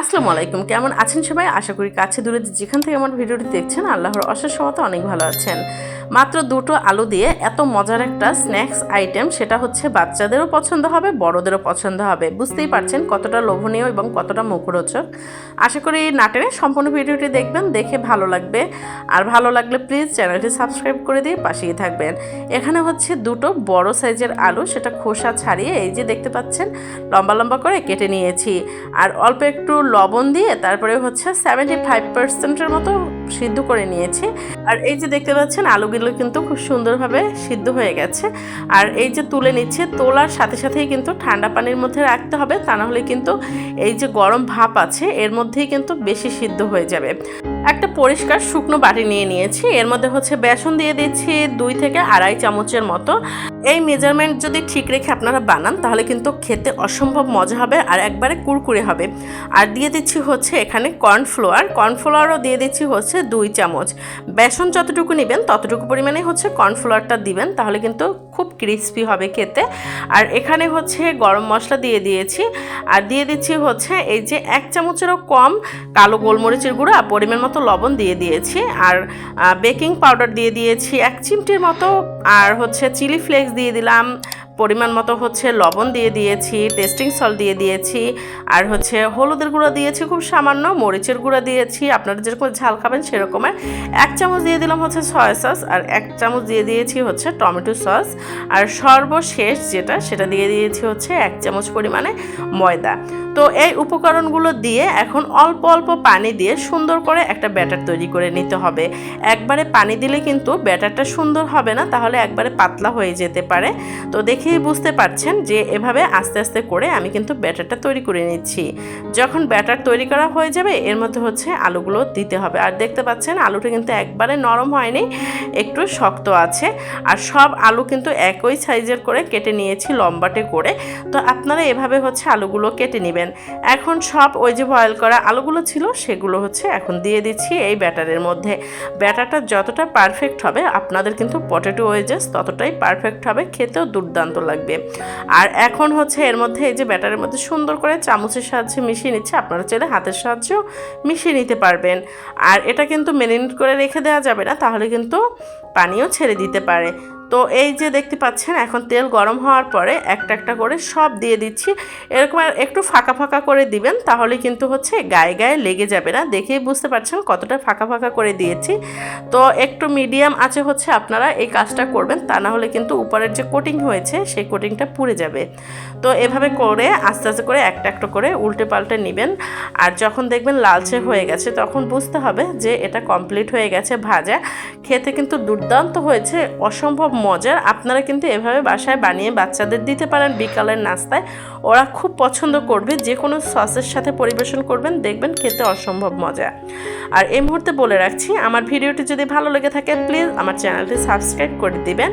আসসালামু আলাইকুম, কেমন আছেন সবাই? আশা করি কাছে দূরে যেখান থেকে আমার ভিডিওটি দেখছেন, আল্লাহর অশেষ মতো অনেক ভালো আছেন। মাত্র দুটো আলু দিয়ে এত মজার একটা স্ন্যাক্স আইটেম, সেটা হচ্ছে বাচ্চাদেরও পছন্দ হবে, বড়দেরও পছন্দ হবে। বুঝতেই পারছেন কতটা লোভনীয় এবং কতটা মুখরোচক। আশা করি এই নাটেনে সম্পূর্ণ ভিডিওটি দেখবেন, দেখে ভালো লাগবে। আর ভালো লাগলে প্লিজ চ্যানেলটি সাবস্ক্রাইব করে দিয়ে পাশেই থাকবেন। এখানে হচ্ছে দুটো বড় সাইজের আলু, সেটা খোসা ছাড়িয়ে এই যে দেখতে পাচ্ছেন, লম্বা লম্বা করে কেটে নিয়েছি। আর অল্প একটু লবণ দিয়ে তারপরে হচ্ছে সেভেন্টি ফাইভ পার্সেন্টের মতো সিদ্ধ করে নিয়েছি। আর এই যে দেখতে পাচ্ছেন, আলুগুলো কিন্তু খুব সুন্দরভাবে সিদ্ধ হয়ে গেছে। আর এই যে তুলে নিচ্ছে, তোলার সাথে সাথেই কিন্তু ঠান্ডা পানির মধ্যে রাখতে হবে। তা নাহলে কিন্তু এই যে গরম ভাপ আছে, এর মধ্যেই কিন্তু বেশি সিদ্ধ হয়ে যাবে। একটা পরিষ্কার শুকনো বাটি নিয়ে নিয়েছি। এর মধ্যে হচ্ছে বেসন দিয়ে দিচ্ছি দুই থেকে আড়াই চামচের মতো। এই মেজারমেন্ট যদি ঠিক রেখে আপনারা বানান, তাহলে কিন্তু খেতে অসম্ভব মজা হবে আর একবারে কুরকুরে হবে। আর দিয়ে দিচ্ছি হচ্ছে এখানে কর্নফ্লোয়ার কর্নফ্লোয়ারও দিয়ে দিচ্ছি হচ্ছে দুই চামচ। বেসন যতটুকু নেবেন, ততটুকু পরিমাণে হচ্ছে কর্নফ্লোয়ারটা দিবেন, তাহলে কিন্তু খুব ক্রিস্পি হবে খেতে। আর এখানে হচ্ছে গরম মশলা দিয়ে দিয়েছি। আর দিয়ে দিচ্ছি হচ্ছে এই যে এক চামচেরও কম কালো গোলমরিচের গুঁড়ো আর পরিমাণ মতো লবণ দিয়ে দিয়েছি আর বেকিং পাউডার দিয়ে দিয়েছি, এক চিমটির মতো, আর হচ্ছে চিলি ফ্লেক্স দিয়ে দিলাম পরিমাণ মতো হচ্ছে লবণ দিয়ে দিয়েছি টেস্টিং সল দিয়ে দিয়েছি, আর হচ্ছে হলুদের গুঁড়ো দিয়েছি, খুব সামান্য মরিচের গুঁড়ো দিয়েছি। আপনারা যেরকম ঝাল খাবেন সেরকমের। এক চামচ দিয়ে দিলাম হচ্ছে সয়া সস আর এক চামচ দিয়ে দিয়েছি হচ্ছে টমেটো সস আর সর্বশেষ যেটা, সেটা দিয়ে দিয়েছি হচ্ছে এক চামচ পরিমাণে ময়দা। তো এই উপকরণগুলো দিয়ে এখন অল্প অল্প পানি দিয়ে সুন্দর করে একটা ব্যাটার তৈরি করে নিতে হবে। একবারে পানি দিলে কিন্তু ব্যাটারটা সুন্দর হবে না, তাহলে একবারে পাতলা হয়ে যেতে পারে। তো দেখেই বুঝতে পারছেন যে এভাবে আস্তে আস্তে করে আমি কিন্তু ব্যাটারটা তৈরি করে নিচ্ছি। যখন ব্যাটার তৈরি করা হয়ে যাবে, এর মধ্যে হচ্ছে আলুগুলো দিতে হবে। আর দেখতে পাচ্ছেন, আলুটা কিন্তু একবারে নরম হয়নি, একটু শক্ত আছে। আর সব আলু কিন্তু একই সাইজের করে কেটে নিয়েছি লম্বাটে করে। তো আপনারা এভাবে হচ্ছে আলুগুলো কেটে নেবেন। এখন সব ওই যে বয়েল করা আলুগুলো ছিল, সেগুলো হচ্ছে এখন দিয়ে দিচ্ছি এই ব্যাটারের মধ্যে। ব্যাটারটা যতটা পারফেক্ট হবে, আপনাদের কিন্তু পটেটো ওয়েজেস ততটাই পারফেক্ট হবে, খেতেও দুর্দান্ত লাগবে। আর এখন হচ্ছে এর মধ্যে এই যে ব্যাটারের মধ্যে সুন্দর করে চামচের সাহায্যে মিশিয়ে নিচ্ছে, আপনারা চাইলে হাতের সাহায্যেও মিশিয়ে নিতে পারবেন। আর এটা কিন্তু মেরিনেট করে রেখে দেওয়া যাবে না, তাহলে কিন্তু পানিও ছেড়ে দিতে পারে। তো এই যে দেখতে পাচ্ছেন, এখন তেল গরম হওয়ার পরে একটা একটা করে সব দিয়ে দিচ্ছি। এরকম একটু ফাঁকা ফাঁকা করে দিবেন, তাহলে কিন্তু হচ্ছে গায়ে গায়ে লেগে যাবে না। দেখেই বুঝতে পারছেন কতটা ফাঁকা ফাঁকা করে দিয়েছি। তো একটু মিডিয়াম আছে হচ্ছে আপনারা এই কাজটা করবেন, তা না হলে কিন্তু উপরের যে কোটিং হয়েছে, সেই কোটিংটা পুড়ে যাবে। তো এভাবে করে আস্তে আস্তে করে একটা একটা করে উল্টে পাল্টে নেবেন। আর যখন দেখবেন লালচে হয়ে গেছে, তখন বুঝতে হবে যে এটা কমপ্লিট হয়ে গেছে ভাজা। খেতে কিন্তু দুর্দান্ত হয়েছে, অসম্ভব মজার। আপনারা কিন্তু এভাবে বাসায় বানিয়ে বাচ্চাদের দিতে পারেন বিকালের নাস্তায়। ওরা খুব পছন্দ করবে যে কোনো সসের সাথে পরিবেশন করবেন, দেখবেন খেতে অসম্ভব মজা। আর এই মুহূর্তে বলে রাখছি, আমার ভিডিওটি যদি ভালো লেগে থাকে, প্লিজ আমার চ্যানেলটি সাবস্ক্রাইব করে দিবেন,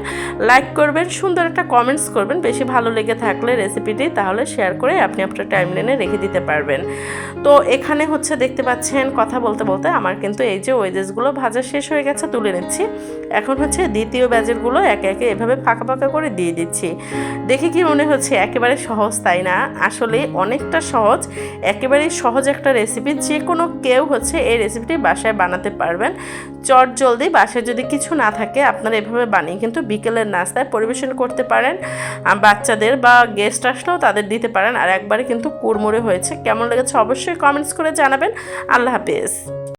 লাইক করবেন, সুন্দর একটা কমেন্টস করবেন। বেশি ভালো লেগে থাকলে রেসিপিটি তাহলে শেয়ার করে আপনি আপনার টাইম লাইনে রেখে দিতে পারবেন। তো এখানে হচ্ছে দেখতে পাচ্ছেন, কথা বলতে বলতে আমার কিন্তু এই যে ওয়েজেসগুলো ভাজা শেষ হয়ে গেছে, তুলে নিচ্ছি। এখন হচ্ছে দ্বিতীয় ব্যাজেরগুলো একে একে এভাবে ফাঁকা ফাঁকা করে দিয়ে দিচ্ছি। দেখে কি মনে হচ্ছে? একেবারে সহজ, তাই না? আসলে অনেকটা সহজ। একেবারেই সহজ একটা রেসিপি যে কোনো কেউ হচ্ছে এই রেসিপিটি বাসায় বানাতে পারবেন। চট জলদি বাসায় যদি কিছু না থাকে, আপনারা এভাবে বানিয়ে কিন্তু বিকেলের নাস্তায় পরিবেশন করতে পারেন। বাচ্চাদের বা গেস্ট আসলেও তাদের দিতে পারেন। আর একবারে কিন্তু কুড়মুড়ে হয়েছে। কেমন লেগেছে অবশ্যই কমেন্টস করে জানাবেন। আল্লাহ হাফেজ।